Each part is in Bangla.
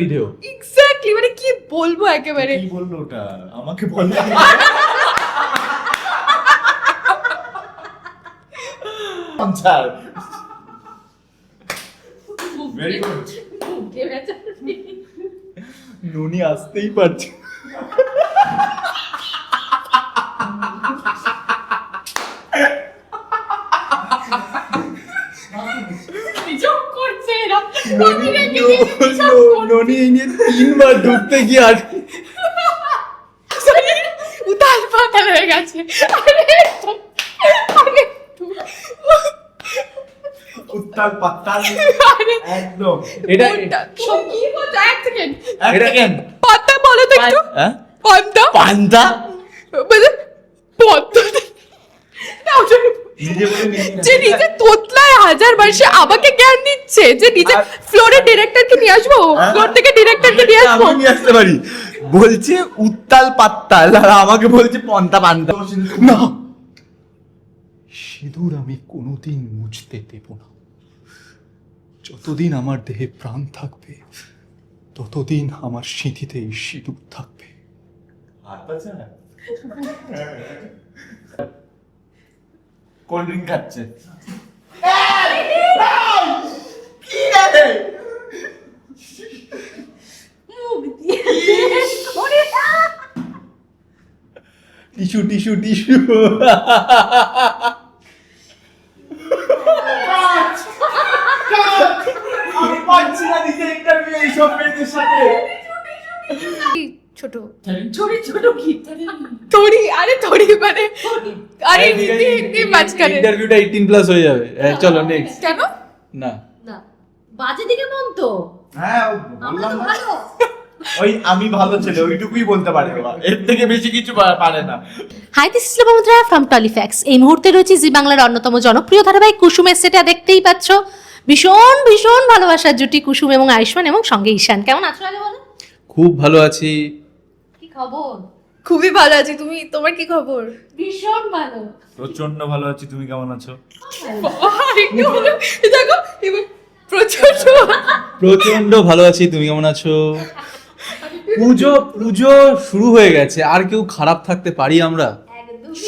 ভিডিও এক্স্যাক্টলি মানে কি বলব একেবারে? কি বলল ওটা? আমাকে বলল। পঞ্চার Very good. নুনি আসতেই পারছে যোগ করছে এরা ননি এই নিয়ে তিনবার গিয়ে আর উতাল পাতাল হয়ে গেছে। উত্তাল পাত্তাল আরে একদম। এটা কি বলছো? এক সেকেন্ড। এক সেকেন্ড। পাতা বলো তো একটু। হ্যাঁ? পান্তা? পান্তা? মানে পদ্ম যে নিজে তোতলায় হাজার মাসে আমাকে জ্ঞান দিচ্ছে যে নিজে আর- ফ্লোরে ডিরেক্টরকে নিয়ে আসব হ্যাঁ? ফ্লোর থেকে ডিরেক্টরকে নিয়ে আসব। আমি আসতে পারি। বলছে উত্তাল পাত্তাল আর আমাকে বলছে পন্তা পান্তা। না। সিঁদুর আমি কোনোদিন মুছতে দেব না। যতদিন আমার দেহে প্রাণ থাকবে ততদিন আমার স্মৃতিতে এই সিঁদুর থাকবে। কোল্ড ড্রিঙ্ক খাচ্ছে। Tissue tissue tissue. আমি পাচ্ছি না দিতে ইন্টারভিউ এইসব মেয়েদের সাথে। ছোট। ছোট ছোট কি? আরে মানে আরে হিন্দি হিন্দি মাঝখানে। ইন্টারভিউটা এইটিন প্লাস হয়ে যাবে। চলো নেক্সট কেন? না। না। বাজে দিকে মন তো। হ্যাঁ বললাম ভালো। ওই আমি ভালো ছেলে ওইটুকুই বলতে পারে এর থেকে বেশি কিছু পারে না। Hi this is Lopamudra from Tollyfacts এই মুহূর্তে রয়েছে জি বাংলার অন্যতম জনপ্রিয় ধারাবাহিক কুসুমের সেটা দেখতেই পাচ্ছ ভীষণ ভীষণ ভালোবাসার জুটি কুসুম এবং আয়ুষ্মান এবং সঙ্গে ঈশান। কেমন আছো আগে বলো? খুব ভালো আছি। খবর? খুবই ভালো আছি। তুমি তোমার কি খবর? ভীষণ ভালো। প্রচণ্ড ভালো আছি। তুমি কেমন আছো? দেখো প্রচুর প্রচণ্ড ভালো। আছি। তুমি কেমন আছো? পুজো পুজো শুরু হয়ে গেছে। আর কেউ খারাপ থাকতে পারি আমরা?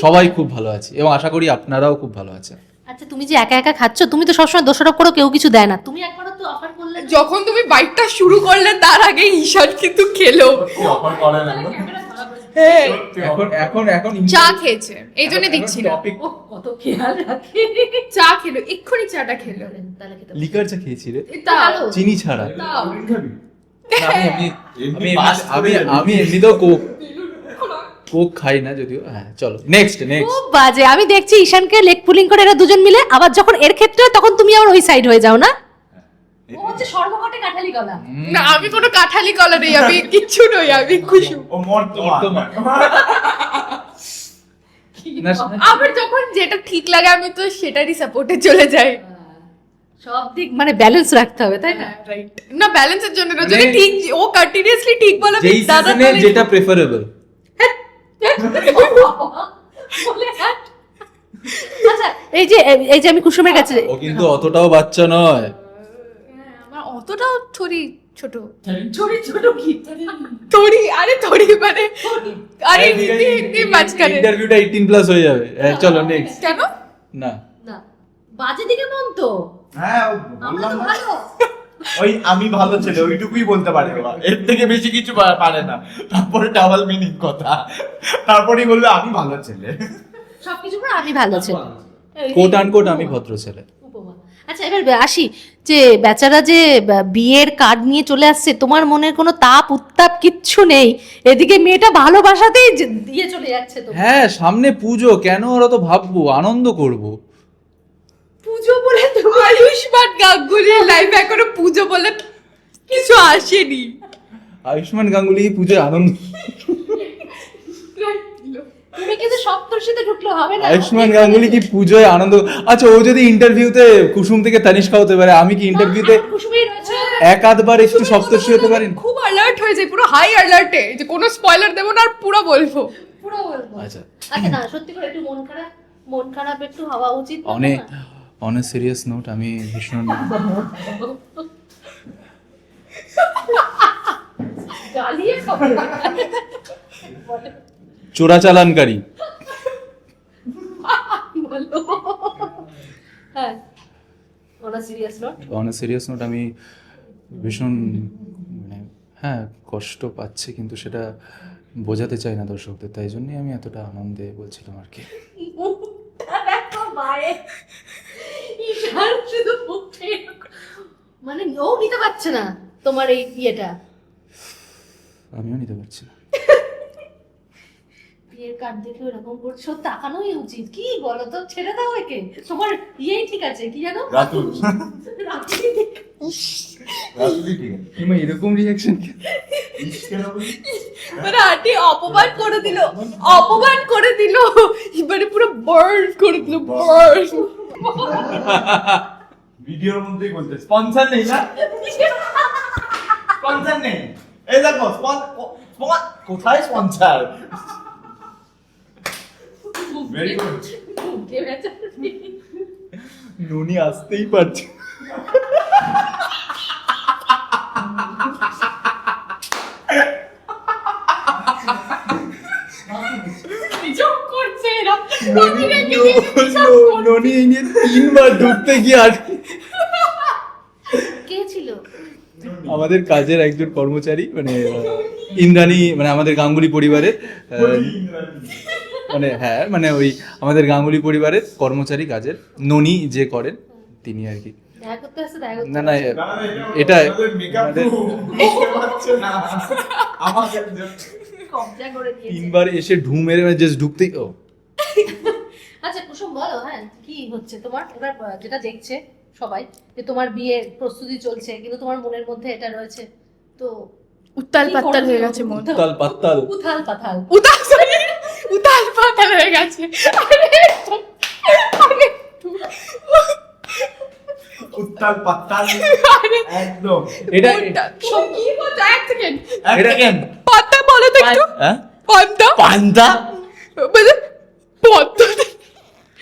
সবাই খুব ভালো আছে। এবং আশা করি আপনারাও খুব ভালো আছেন। আচ্ছা তুমি যে একা একা খাচ্ছ তুমি তো সবসময় দোষারোপ করো কেউ কিছু দেয় না। তুমি একবারও তো অফার করলে যখন তুমি বাইকটা শুরু করলে তার আগে ঈশান কিন্তু খেলো। অফার করে না এখন এখন এখন চা খেয়েছে এই জন্য দিচ্ছি না। কত খেয়াল রাখে। চা খেলো এক্ষুনি চাটা খেলো। তাহলে খেতে লিকার চা খেয়েছি রে। চিনি ছাড়া। আমি এমনি এমনি আমি বাস এমনি- আমি করে আমি এমনিতেও কোক কোক খাই না যদিও হ্যাঁ চলো নেক্সট নেক্সট খুব বাজে আমি দেখছি ঈশানকে লেগ পুলিং করে এরা দুজন মিলে আবার যখন এর ক্ষেত্রে হয়, তখন তুমি আবার ওই সাইড হয়ে যাও না? ও হচ্ছে সর্বঘটে কাঠালি গলা। না আমি কোনো কাঠালি কলা নেই আমি কিচ্ছু নই আমি খুশু। ও মর্তমান। আমার যখন যেটা ঠিক লাগে আমি তো সেটারই সাপোর্টে চলে যাই। সব দিক মানে ব্যালেন্স রাখতে হবে তাই না? রাইট না ব্যালেন্সের জন্য না মানে- যদি ঠিক ও কন্টিনিউয়াসলি ঠিক বলে দাদা যেটা প্রেফারেবল আচ্ছা এই যে এই যে আমি কুসুমের কাছে ও কিন্তু অতটাও বাচ্চা নয়। আমার অতটাও থরি ছোট। ছোট ছোট কি? থরি আরে থরি মানে আরে হিন্দি হিন্দি মাঝখানে। ইন্টারভিউটা এইটিন প্লাস হয়ে যাবে। হ্যাঁ, চলো নেক্সট কেন? না। না বাজে দিকে মন তো। হ্যাঁ বললাম না। ওই আমি ভালো ছেলে ওইটুকুই বলতে পারে ওরা। এর থেকে বেশি কিছু পারে না। তারপরে ডাবল মিনিং কথা। তারপরেই বলবে আমি ভালো ছেলে। সবকিছু করে আমি ভালো ছিল। কোট আনকোট আমি ভদ্র ছেলে। আচ্ছা এবার আসি। যে বেচারা যে বিয়ের কার্ড নিয়ে চলে আসছে তোমার মনে কোনো তাপ উত্তাপ কিচ্ছু নেই। এদিকে মেয়েটা ভালোবাসাতেই দিয়ে চলে যাচ্ছে তো। হ্যাঁ সামনে পুজো কেন ওরা তো ভাববো আনন্দ করব? পুজো বলে তো আয়ুষ্মান গাঙ্গুলির লাইফ এখনও পুজো বলে কিছু আসেনি। আয়ুষ্মান গাঙ্গুলি পুজোয় আনন্দ। তুমি কিন্তু সপ্তর্ষিতে ঢুকলে হবে না। আয়ুষ্মান গাঙ্গুলি কি পুজোয় আনন্দ? আচ্ছা ও যদি ইন্টারভিউতে কুসুম থেকে তানিষ্কা হতে পারে আমি কি ইন্টারভিউতে এক আধবার একটু সপ্তর্ষি হতে পারি না? খুব অ্যালার্ট হয়ে যায় পুরো হাই অ্যালার্টে যে কোনো স্পয়লার দেবো না আর পুরো বলব। পুরো বলব। আচ্ছা। আচ্ছা না সত্যি করে একটু মন খারাপ মন খারাপ একটু হওয়া উচিত। অনেক অন এ সিরিয়াস নোট আমি ভীষণ চোরাচালানকারী বলো। হ্যাঁ serious note on serious note আমি ভীষণ মানে হ্যাঁ কষ্ট পাচ্ছি কিন্তু সেটা বোঝাতে চাই না দর্শকদের তাই জন্যই আমি এতটা আনন্দে বলছিলাম আর কি। ঈশান শুধু মুখটা এরকম। মানে ও নিতে পারছে না তোমার এই ইয়েটা। আমিও নিতে পারছি না। বিয়ের কার্ড দেখে ওরকম করছ তাকানোই উচিত। কি বলো তো ছেড়ে দাও একে। তোমার ইয়েই ঠিক আছে কি জানো? রাতুল। এরকম রিয়াকশন? মানে আন্টি অপমান করে দিল অপমান করে দিল। এবারে পুরো বার্ন করে দিল বার্ন ভিডিওর মধ্যেই বলতে স্পন্সর নেই না? স্পন্সর নেই। এই দেখো কোথায় স্পন্সর ভেরি গুড নুনি আসতেই পারছে যোগ করছে এরা ননি ননি এই নিয়ে তিনবার ঢুকতে গিয়ে আর কে ছিল? আমাদের কাজের একজন কর্মচারী মানে ইন্দ্রাণী মানে আমাদের গাঙ্গুলি পরিবারের মানে হ্যাঁ মানে ওই আমাদের গাঙ্গুলি পরিবারের কর্মচারী কাজের ননি যে করেন তিনি আর কি। না না এটা তিনবার এসে ঢু মেরে জাস্ট ঢুকতেই ও আচ্ছা কুসুম বলো হ্যাঁ কি হচ্ছে তোমার? এবার যেটা দেখছে সবাই যে তোমার বিয়ের প্রস্তুতি চলছে কিন্তু তোমার মনের মধ্যে এটা রয়েছে তো উত্তাল কি পাত্তাল হয়ে গেছে মন। উত্তাল পাত্তাল। উথাল পাথাল উতাল sorry, উতাল পাতাল হয়ে গেছে। উত্তাল পাত্তাল। একদম। এটা কি বলছো? এক সেকেন্ড। এক সেকেন্ড। পাতা বলো তো একটু। হ্যাঁ? পান্তা? পান্তা? মানে পদ্ম না, ওটা- নিজে বলে নিজে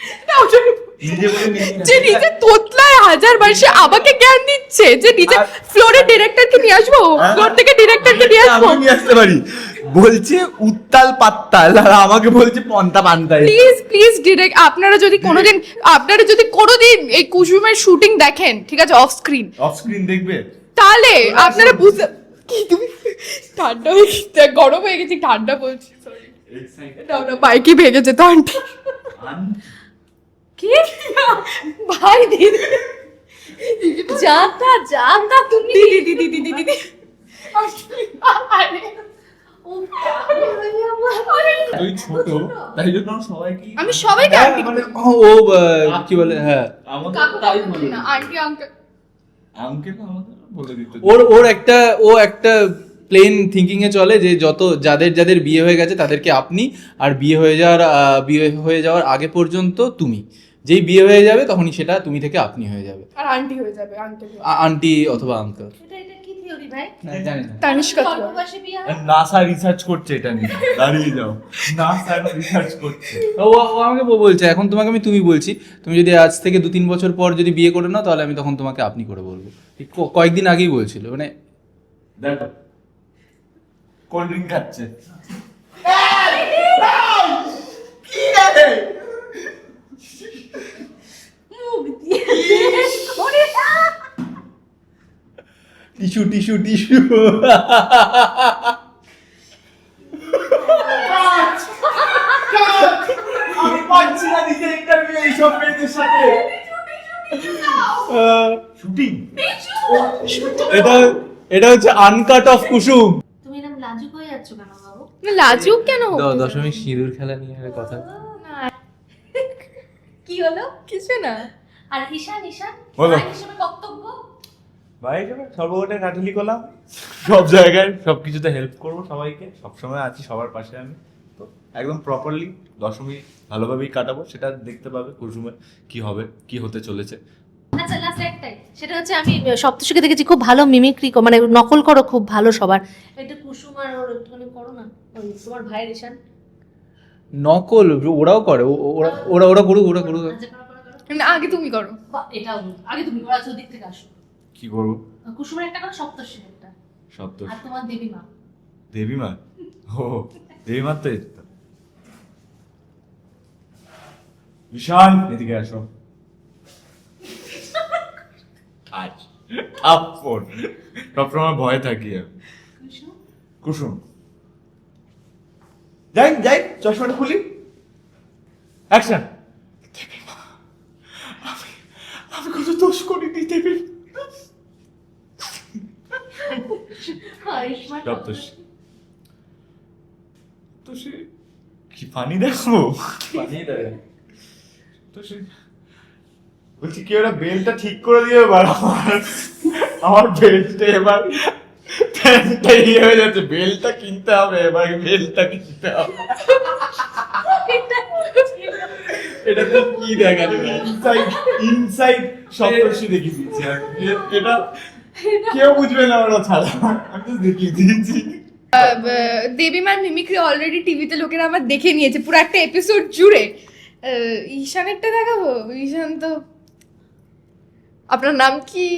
যে নিজে তোতলায় হাজার বার সে আমাকে জ্ঞান দিচ্ছে যে নিজে ফ্লোরে ডিরেক্টরকে নিয়ে আসব হ্যাঁ? ফ্লোর থেকে ডিরেক্টরকে নিয়ে আসব। আমি আসতে পারি। বলছে উত্তাল পাত্তাল আর আমাকে বলছে পন্তা পান্তাই প্লিজ প্লিজ ডিরেক্ট আপনারা যদি কোনোদিন আপনারা যদি কোনোদিন এই কুসুমের শুটিং দেখেন ঠিক আছে অফ স্ক্রিন অফ স্ক্রিন দেখবে? তাহলে আপনারা বুঝতে কি তুমি? ঠান্ডা হয়ে গরম হয়ে গেছি ঠান্ডা বলছি সরি না না বাইকই ভেঙেছে তো আন্টি কি? ভাই দিদি। যাতা যাতা তুমি। দিদি দিদি দিদি দিদি আরে, ও পাগল যাব। তুই ছোট তাই জন্য সবাই আমি সবাইকে মানে ও কি বলে হ্যাঁ। আমাকে তাই বলে না আন্টি আঙ্কেল আমাকে আমাকে বলে দিত ওর ওর একটা ও একটা প্লেন থিঙ্কিং এ চলে যে যত যাদের যাদের বিয়ে হয়ে গেছে তাদেরকে আপনি আর বিয়ে হয়ে যাওয়ার বিয়ে হয়ে যাওয়ার আগে পর্যন্ত তুমি। যেই বিয়ে হয়ে যাবে তখনই সেটা তুমি থেকে আপনি হয়ে যাবে। আর আন্টি হয়ে যাবে আন্টি আন্টি অথবা আঙ্কেল এটা এটা কি থিওরি ভাই? জানি না। তানিষ্কা অল্প বয়সে বিয়ে? নাসা রিসার্চ করছে এটা নিয়ে। দাঁড়িয়ে যাও। নাসা রিসার্চ করছে। ও ও আমাকে বলছে এখন তোমাকে আমি তুমি বলছি তুমি যদি আজ থেকে দু তিন বছর পর যদি বিয়ে করে নাও তাহলে আমি তখন তোমাকে আপনি করে বলব। কয়েকদিন আগেই বলছিল মানে দেখো। কোল্ড ড্রিঙ্ক খাচ্ছে। কি রে মুখ দিয়ে বের করে দাও। Tissue tissue tissue. আমি পাচ্ছি না নিজে ইন্টারভিউ এইসব মেয়েদের সাথে শুটিং এটা এটা হচ্ছে আনকাট অফ কুসুম। তুমি এরকম লাজুক হয়ে যাচ্ছ কেন বাবু? লাজুক কেন দ- দশমী সিঁদুর খেলা নিয়ে কথা। কি হলো? কিছু না। আর ঈশান ঈশান বলো। ভাই হিসেবে বক্তব্য? ভাই সর্বঘটে কাঠালি করলাম সব জায়গায় সব কিছুতে হেল্প করব সবাইকে। সবসময় আছি সবার পাশে আমি। তো একদম প্রপারলি দশমী ভালোভাবেই কাটাবো সেটা দেখতে পাবে কুসুমে কি হবে কি হতে চলেছে। আচ্ছা লাস্ট একটাই। সেটা হচ্ছে আমি সপ্তশীকে দেখেছি খুব ভালো মিমিক্রি মানে নকল করো খুব ভালো সবার। এটা কুসুম আর ওর একটুখানি করো না। ওই তোমার ভাইয়ের ঈশান নকল ওরাও করে ও- ও- ওরা ওরা ওরা করুক ওরা করুক। আচ্ছা, আগে তুমি করো। এটাও আগে তুমি করো আচ্ছা ওদিক থেকে আসো। কি করব? কুসুমের একটা করো সপ্তর্ষির একটা। সপ্ত আর তোমার দেবী মা দেবীমা? ও দেবীমার তো এই তো। ঈশান এদিকে আসো। আজ থাপ্পড়। সবসময় ভয়ে থাকি আমি। কুসুম? যাই যাই চশমাটা খুলি। অ্যাকশন আমি আমি কত দোষ করিনি দেবী আয়ুষ্মান তো সে কি পানি দেখো তো সে বলছি কি ওরা বেলটা ঠিক করে দিয়ে এবার আমার? আমার বেলটা এবার প্যান্টটা ইয়ে হয়ে যাচ্ছে। বেলটা কিনতে হবে এবার বেলটা কিনতে হবে। এটা তো কি দেখালি ইনসাইড ইনসাইড সপ্তর্ষি দিয়েছি এটা কেউ বুঝবে না ওরা ছাড়া। আমি তো দেখিয়ে দিয়েছি। দেবীমার মিমিক্রি অলরেডি টিভিতে লোকেরা আমার দেখে নিয়েছে। পুরো একটা এপিসোড জুড়ে। ঈশানেরটা দেখাবো? ঈশান তো আপনার নাম কি?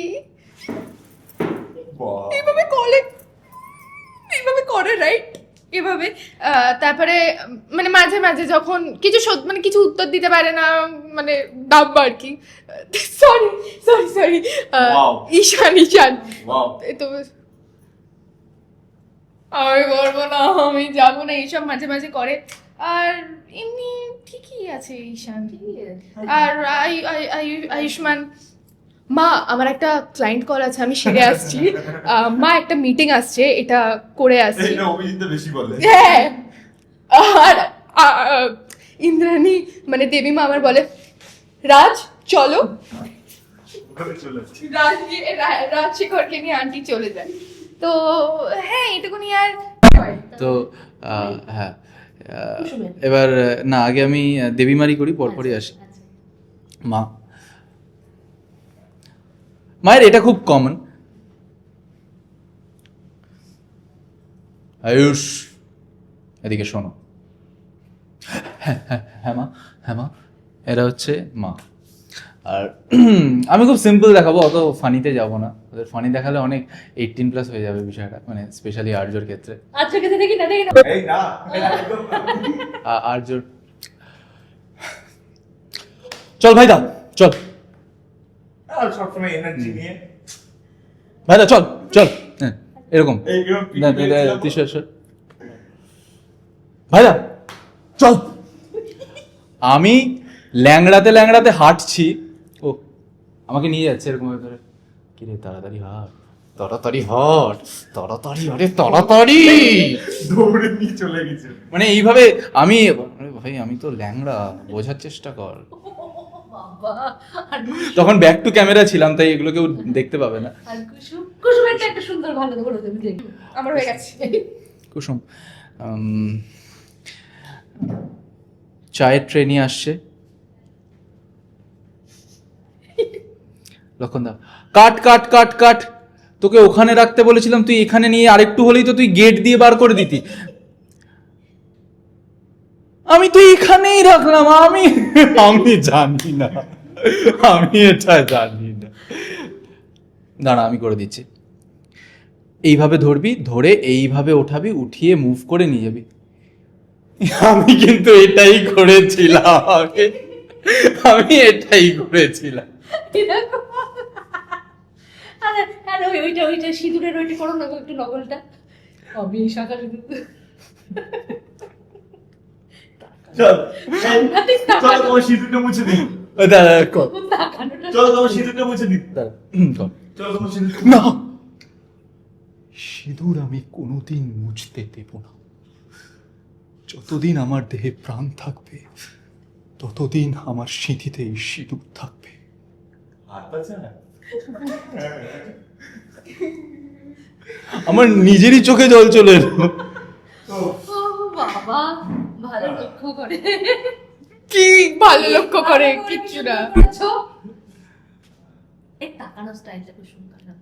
এইভাবে করে এইভাবে করে রাইট এভাবে তারপরে মানে মাঝে মাঝে যখন কিছু মানে কিছু উত্তর দিতে পারে না মানে ডাব্বা আর কি sorry sorry sorry Ishan Ishan. তো আমি করব না আমি যাব না এইসব মাঝে মাঝে করে। আর এমনি ঠিকই আছে ঈশান। আর আয়ু- আয়ু- আয়ু- আয়ুষ্মান। মা আমার একটা ক্লায়েন্ট কল আছে আমি সেরে আসছি। মা একটা মিটিং আসছে এটা করে আসছি। হ্যাঁ। আর ইন্দ্রাণী মানে দেবী মা আমার বলে রাজ চলো। রাজ নিয়ে রাজশেখরকে নিয়ে আন্টি চলে যায়। তো হ্যাঁ এটুকুনি আর তো হ্যাঁ। এবার না আগে আমি দেবীমারি করি পরপরই আসি। মা মায়ের এটা খুব কমন আয়ুষ এদিকে শোনো। হ্যাঁ হ্যাঁ হ্যাঁ মা হ্যাঁ মা এরা হচ্ছে মা। আর আমি খুব সিম্পল দেখাবো অত ফানিতে যাব না। ওদের ফানি দেখালে অনেক এইটিন প্লাস হয়ে যাবে বিষয়টা মানে স্পেশালি আর্যর ক্ষেত্রে। আচ্ছা আর্যর। চল ভাইদা চল। আর সবসময় এনার্জি নিয়ে। ভাইদা চল চল। হ্যাঁ এরকম। ভাইদা চল। আমি ল্যাংড়াতে ল্যাংড়াতে হাঁটছি। ও আমাকে নিয়ে যাচ্ছে এরকম ধরে কি রে তাড়াতাড়ি হাট। তাড়াতাড়ি হাট। তাড়াতাড়ি আরে তাড়াতাড়ি। দৌড়ে নিয়ে চলে গেছে। মানে এইভাবে আমি আরে ভাই আমি তো ল্যাংড়া বোঝার চেষ্টা কর। তখন ব্যাক টু ক্যামেরা ছিলাম তাই এগুলো কেউ দেখতে পাবে না। আর কুসুম একটা সুন্দর ভালো দেবে আমার হয়ে গেছে। কুসুম চায়ের ট্রেনই আসছে। লক্ষণ দা কাট কাট কাট কাট। তোকে ওখানে রাখতে বলেছিলাম তুই এখানে নিয়ে আরেকটু হলেই তো তুই গেট দিয়ে বার করে দিতি। আমি তো এখানেই রাখলাম আমি আমি জানি না। আমি এটা জানি না। দাঁড়া আমি করে দিচ্ছি। এইভাবে ধরবি ধরে এইভাবে ওঠাবি উঠিয়ে মুভ করে নিয়ে যাবি। আমি কিন্তু এটাই করেছিলাম আমি- আমি এটাই করেছিলাম। আরে আরে ওইটা ওইটা সিঁদুরের ওইটা করো না একটু নকলটা আমি সিঁদুর চল তোমার সিঁদুরটা মুছে দিই। দাঁড়া, কর, তোমার সিঁদুরটা মুছে দিই। দাঁড়া, হুম, তোমার সিঁদুর না। সিঁদুর আমি কোনোদিন মুছতে দেব না। যতদিন আমার দেহে প্রাণ থাকবে ততদিন আমার সিঁথিতে এই সিঁদুর থাকবে। আমার নিজেরই চোখে জল চলে এলো। বাবা। ভালো লক্ষ্য করে। কি ভালো লক্ষ্য করে? কিচ্ছু না? এই তাকানো স্টাইলটা খুব সুন্দর না?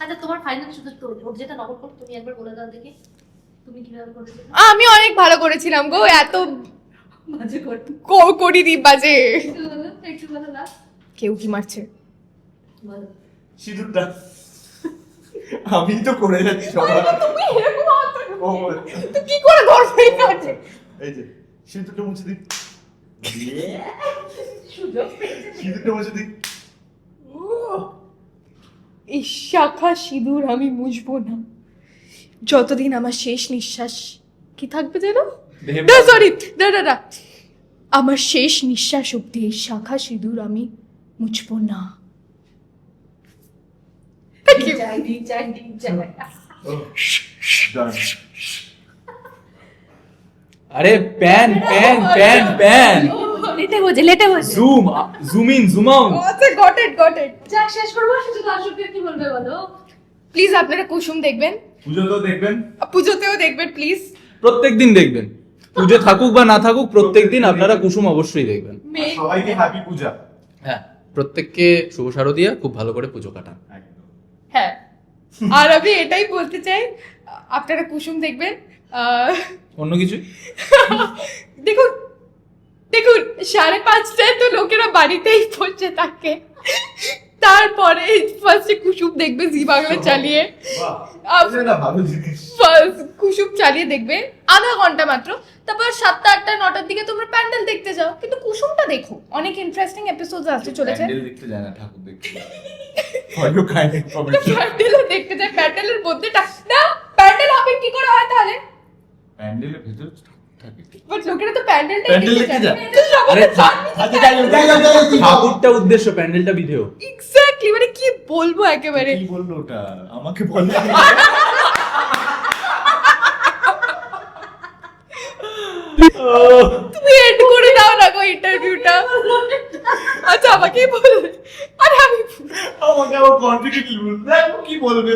আচ্ছা তোমার ফাইনাল শুধু ওর যেটা নকল করো তুমি একবার বলে দাও দেখি। তুমি কীভাবে করেছ আমি অনেক ভালো করেছিলাম গো এত মাঝে করো। ক- করিনি বাজে। একটু বলো, না কেউ কি মারছে? সিঁদুরটা। আমি তো করে যাচ্ছি সবার। তুমি এরকম। ও, তো কি করে ধরবে এই কাজে এই যে সিঁদুরটা মুছে দিই। সিঁদুরটা মুছে দিই। এই শাখা সিঁদুর আমি মুছবো না। যতদিন আমার শেষ নিঃশ্বাস কি থাকবে যেন? না সরি না না না। আমার শেষ নিঃশ্বাস অব্দি এই শাখা সিঁদুর আমি মুছবো না। Thank you. Done. আরে প্যান প্যান প্যান প্যান। লেটে বোঝে লেটে বোঝে zoom zoom in zoom out আচ্ছা গট ইট গট ইট যাক শেষ করব শুধু দর্শককে কি বলবে বলো? প্লিজ আপনারা কুসুম দেখবেন। পুজো তো দেখবেন পুজোতেও দেখবেন প্লিজ প্রত্যেকদিন দেখবেন। পুজো থাকুক বা না থাকুক প্রত্যেকদিন আপনারা কুসুম অবশ্যই দেখবেন। সবাইকে হ্যাপি পূজা। হ্যাঁ প্রত্যেককে শুভ শারদিয়া খুব ভালো করে পুজো কাটান। হ্যাঁ। আর আমি এটাই বলতে চাই আপনারা কুসুম দেখবেন অন্য কিছু? দেখুন দেখুন সাড়ে পাঁচটায় তো লোকেরা বাড়িতেই বসে থাকে। তারপরে ফার্স্টে কুসুম দেখবে জি বাংলা চালিয়ে। কুসুম চালিয়ে দেখবে আধা ঘণ্টা মাত্র। তারপর সাতটা আটটা নটার দিকে তোমরা প্যান্ডেল দেখতে যাও। কিন্তু কুসুমটা দেখো অনেক ইন্টারেস্টিং এপিসোড আসতে চলেছে। দেখতে যায় না ঠাকুর দেখতে ফর ইউ কাইন্ড ইনফরমেশন প্যান্ডেলও দেখতে যায় প্যান্ডেলের মধ্যে না প্যান্ডেল হপিং কি করে হয় তাহলে প্যান্ডেলের ভেতর ঠাকুরটা উদ্দেশ্য প্যান্ডেলটা বিধেয় এক্স্যাক্টলি মানে কি বলব একেবারে কি বলল ওটা আমাকে বলল তুমি এন্ড করে দাও না গো ইন্টারভিউটা আচ্ছা আমাকে বলবে। আরে আমি আমাকে আবার বলল দেখো কি বলবে?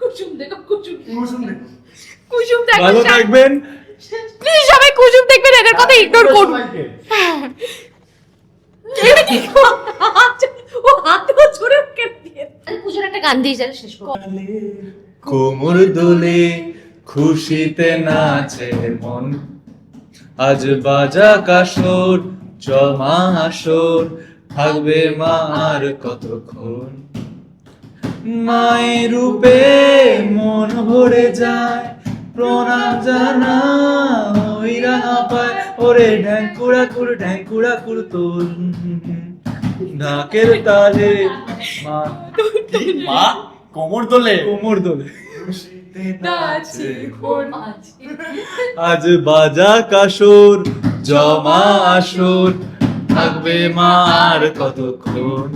কুসুম দেখো কুসুম। কুসুম দেখো। কুসুম ভালো থাকবেন। প্লিজ সবাই কুসুম দেখবেন এদের কথা ইগনোর করুন। সবাইকে। এটা কি ও হাতেও জোরে কেটে দিয়ে? পুজোর একটা গান দিয়ে যারা শেষ করব। কোমর দোলে খুশিতে নাচে মন। আজ বাজা কাসর জমা আসর থাকবে মা আর কতক্ষণ? মায়ের রূপে মন ভরে যায় প্রণাম জানা ওই রাঙা পায়। ওরে ঢ্যাঙ্কুড়া কুড় ঢ্যাঙ্কুড়া কুড় তোল ঢাকের তালে মা মা? কোমর তোলে? কোমর দোলে আজ বাজা কাসর জমা আসর থাকবে মার কতক্ষণ?